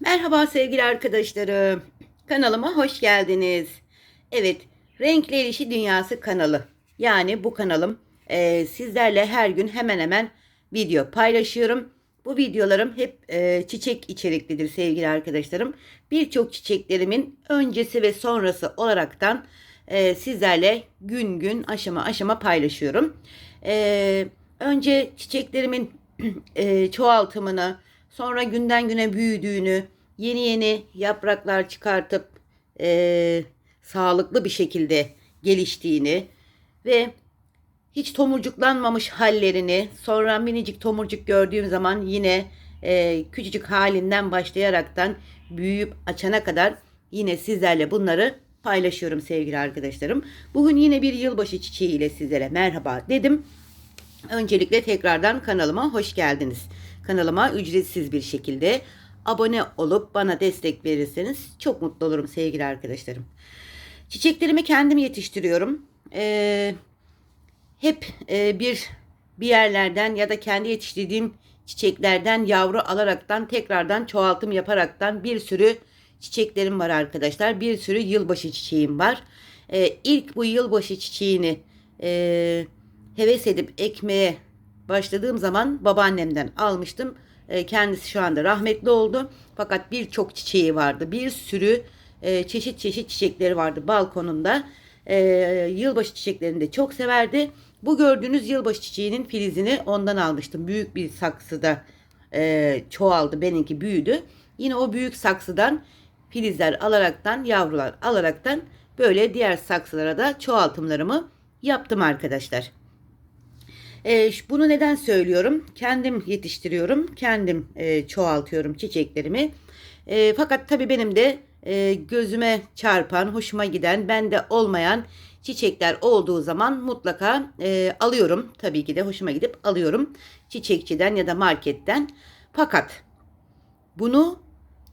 Merhaba sevgili arkadaşlarım. Kanalıma hoş geldiniz. Evet, Renkler İşi Dünyası kanalı. Yani bu kanalım e, sizlerle her gün hemen hemen video paylaşıyorum. Bu videolarım hep e, çiçek içeriklidir sevgili arkadaşlarım. Birçok çiçeklerimin öncesi ve sonrası olaraktan e, sizlerle gün gün aşama aşama paylaşıyorum. E, önce çiçeklerimin e, çoğaltımını, sonra günden güne büyüdüğünü, yeni yeni yapraklar çıkartıp e, sağlıklı bir şekilde geliştiğini ve hiç tomurcuklanmamış hallerini sonra minicik tomurcuk gördüğüm zaman yine e, küçücük halinden başlayaraktan büyüyüp açana kadar yine sizlerle bunları paylaşıyorum sevgili arkadaşlarım. Bugün yine bir yılbaşı çiçeği ile sizlere merhaba dedim. Öncelikle tekrardan kanalıma hoş geldiniz. Kanalıma ücretsiz bir şekilde abone olup bana destek verirseniz çok mutlu olurum sevgili arkadaşlarım. Çiçeklerimi kendim yetiştiriyorum. Ee, hep e, bir bir yerlerden ya da kendi yetiştirdiğim çiçeklerden yavru alaraktan tekrardan çoğaltım yaparaktan bir sürü çiçeklerim var arkadaşlar. Bir sürü yılbaşı çiçeğim var. Ee, ilk bu yılbaşı çiçeğini e, heves edip ekmeye başladığım zaman babaannemden almıştım. E, kendisi şu anda rahmetli oldu. Fakat birçok çiçeği vardı. Bir sürü e, çeşit çeşit çiçekleri vardı balkonunda. E, yılbaşı çiçeklerini de çok severdi. Bu gördüğünüz yılbaşı çiçeğinin filizini ondan almıştım. Büyük bir saksıda çoğaldı. Benimki büyüdü. Yine o büyük saksıdan filizler alaraktan, yavrular alaraktan böyle diğer saksılara da çoğaltımlarımı yaptım arkadaşlar. E, bunu neden söylüyorum? Kendim yetiştiriyorum, kendim e, çoğaltıyorum çiçeklerimi. E, fakat tabii benim de e, gözüme çarpan, hoşuma giden, bende olmayan çiçekler olduğu zaman mutlaka e, alıyorum. Tabii ki de hoşuma gidip alıyorum çiçekçiden ya da marketten. Fakat bunu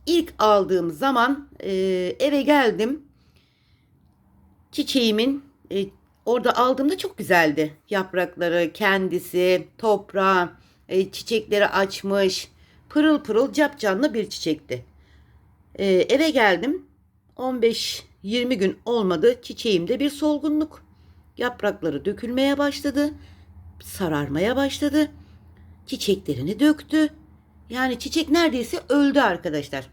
ilk aldığım zaman e, eve geldim. Çiçeğimin e, orada aldığımda çok güzeldi. Yaprakları, kendisi, toprağı, e, çiçekleri açmış. Pırıl pırıl capcanlı bir çiçekti. E, eve geldim. 15-20 gün olmadı. Çiçeğimde bir solgunluk. Yaprakları dökülmeye başladı. Sararmaya başladı. Çiçeklerini döktü. Yani çiçek neredeyse öldü arkadaşlar.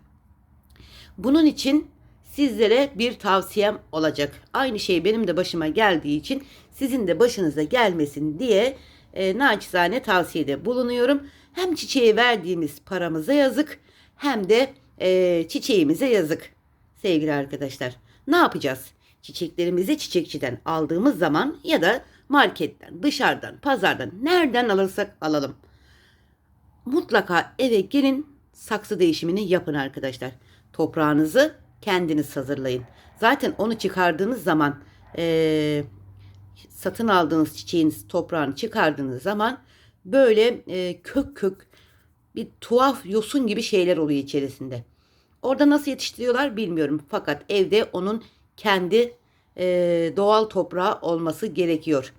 Bunun için sizlere bir tavsiyem olacak. Aynı şey benim de başıma geldiği için sizin de başınıza gelmesin diye e, naçizane tavsiyede bulunuyorum. Hem çiçeğe verdiğimiz paramıza yazık hem de e, çiçeğimize yazık sevgili arkadaşlar. Ne yapacağız? Çiçeklerimizi çiçekçiden aldığımız zaman ya da marketten, dışarıdan, pazardan nereden alırsak alalım. Mutlaka eve gelin saksı değişimini yapın arkadaşlar. Toprağınızı kendiniz hazırlayın. Zaten onu çıkardığınız zaman e, satın aldığınız çiçeğin toprağını çıkardığınız zaman böyle e, kök kök bir tuhaf yosun gibi şeyler oluyor içerisinde. Orada nasıl yetiştiriyorlar bilmiyorum. Fakat evde onun kendi e, doğal toprağı olması gerekiyor.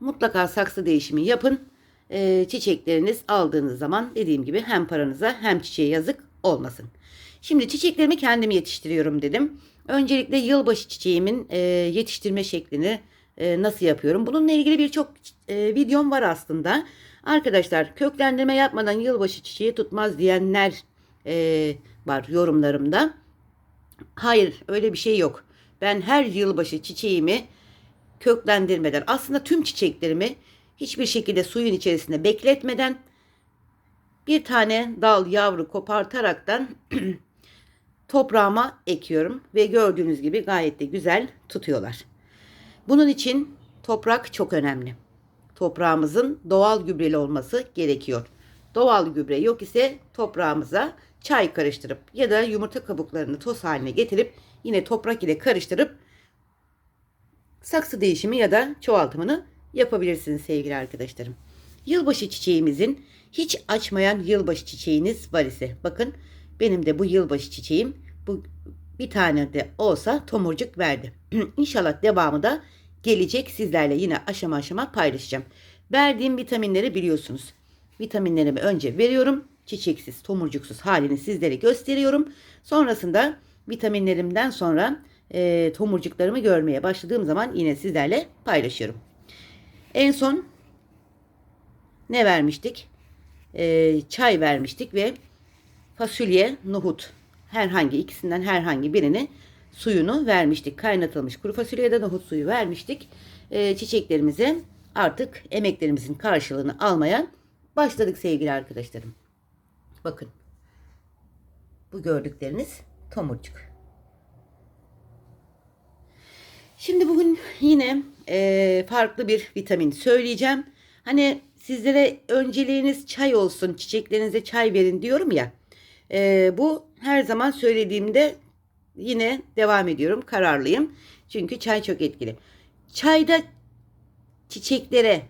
Mutlaka saksı değişimi yapın. E, çiçekleriniz aldığınız zaman dediğim gibi hem paranıza hem çiçeğe yazık olmasın. Şimdi çiçeklerimi kendim yetiştiriyorum dedim. Öncelikle yılbaşı çiçeğimin e, yetiştirme şeklini e, nasıl yapıyorum? Bununla ilgili birçok e, videom var aslında. Arkadaşlar köklendirme yapmadan yılbaşı çiçeği tutmaz diyenler e, var yorumlarımda. Hayır öyle bir şey yok. Ben her yılbaşı çiçeğimi köklendirmeden aslında tüm çiçeklerimi hiçbir şekilde suyun içerisinde bekletmeden bir tane dal yavru kopartaraktan toprağıma ekiyorum ve gördüğünüz gibi gayet de güzel tutuyorlar. Bunun için toprak çok önemli. Toprağımızın doğal gübreli olması gerekiyor. Doğal gübre yok ise toprağımıza çay karıştırıp ya da yumurta kabuklarını toz haline getirip yine toprak ile karıştırıp saksı değişimi ya da çoğaltımını yapabilirsiniz sevgili arkadaşlarım. Yılbaşı çiçeğimizin hiç açmayan yılbaşı çiçeğiniz var ise bakın benim de bu yılbaşı çiçeğim bu bir tane de olsa tomurcuk verdi. İnşallah devamı da gelecek sizlerle yine aşama aşama paylaşacağım. Verdiğim vitaminleri biliyorsunuz. Vitaminlerimi önce veriyorum. çiçeksiz, tomurcuksuz halini sizlere gösteriyorum. Sonrasında vitaminlerimden sonra e, tomurcuklarımı görmeye başladığım zaman yine sizlerle paylaşıyorum. En son ne vermiştik? E, çay vermiştik ve fasulye, nohut herhangi ikisinden herhangi birini suyunu vermiştik. Kaynatılmış kuru fasulye da nohut suyu vermiştik. E, çiçeklerimize artık emeklerimizin karşılığını almaya başladık sevgili arkadaşlarım. Bakın. Bu gördükleriniz tomurcuk. Şimdi bugün yine e, farklı bir vitamin söyleyeceğim. Hani sizlere önceliğiniz çay olsun, çiçeklerinize çay verin diyorum ya. E, bu her zaman söylediğimde yine devam ediyorum, kararlıyım. Çünkü çay çok etkili. Çayda çiçeklere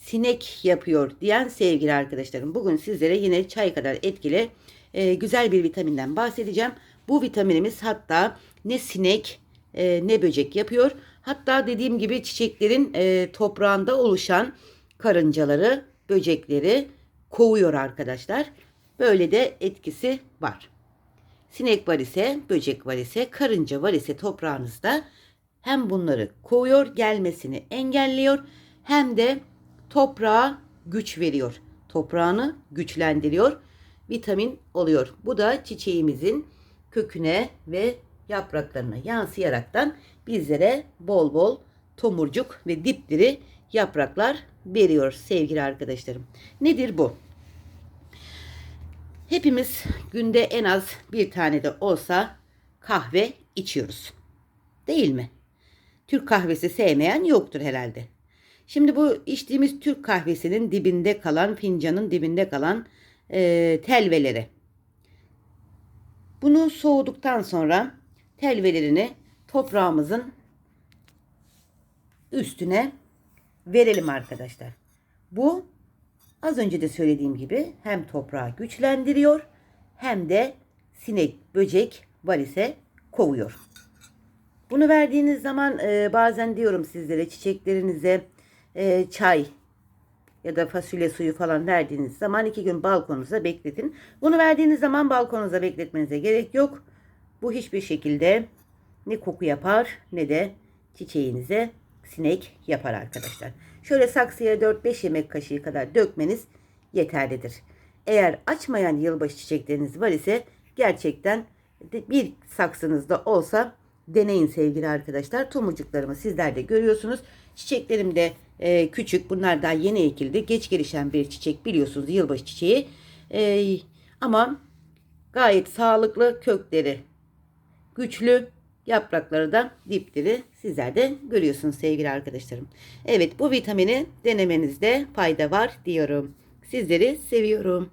sinek yapıyor diyen sevgili arkadaşlarım. Bugün sizlere yine çay kadar etkili e, güzel bir vitaminden bahsedeceğim. Bu vitaminimiz hatta ne sinek e, ne böcek yapıyor. Hatta dediğim gibi çiçeklerin e, toprağında oluşan karıncaları, böcekleri kovuyor arkadaşlar. Böyle de etkisi var. Sinek var ise, böcek var ise, karınca var ise toprağınızda hem bunları kovuyor, gelmesini engelliyor hem de toprağa güç veriyor. Toprağını güçlendiriyor. Vitamin oluyor. Bu da çiçeğimizin köküne ve yapraklarına yansıyaraktan bizlere bol bol tomurcuk ve dipdiri yapraklar veriyor sevgili arkadaşlarım. Nedir bu? Hepimiz günde en az bir tane de olsa kahve içiyoruz. Değil mi? Türk kahvesi sevmeyen yoktur herhalde. Şimdi bu içtiğimiz Türk kahvesinin dibinde kalan, fincanın dibinde kalan e, telveleri. Bunu soğuduktan sonra telvelerini toprağımızın üstüne verelim arkadaşlar. Bu az önce de söylediğim gibi hem toprağı güçlendiriyor hem de sinek, böcek var ise kovuyor. Bunu verdiğiniz zaman e, bazen diyorum sizlere çiçeklerinize e, çay ya da fasulye suyu falan verdiğiniz zaman iki gün balkonunuza bekletin. Bunu verdiğiniz zaman balkonunuza bekletmenize gerek yok. Bu hiçbir şekilde ne koku yapar ne de çiçeğinize sinek yapar arkadaşlar. Şöyle saksıya 4-5 yemek kaşığı kadar dökmeniz yeterlidir. Eğer açmayan yılbaşı çiçekleriniz var ise gerçekten bir saksınızda olsa deneyin sevgili arkadaşlar. Tomurcuklarımı sizler de görüyorsunuz. Çiçeklerim de e, küçük. Bunlar daha yeni ekildi. Geç gelişen bir çiçek biliyorsunuz yılbaşı çiçeği. E, ama gayet sağlıklı kökleri güçlü yaprakları da dipdiri sizler de görüyorsunuz sevgili arkadaşlarım. Evet bu vitamini denemenizde fayda var diyorum. Sizleri seviyorum.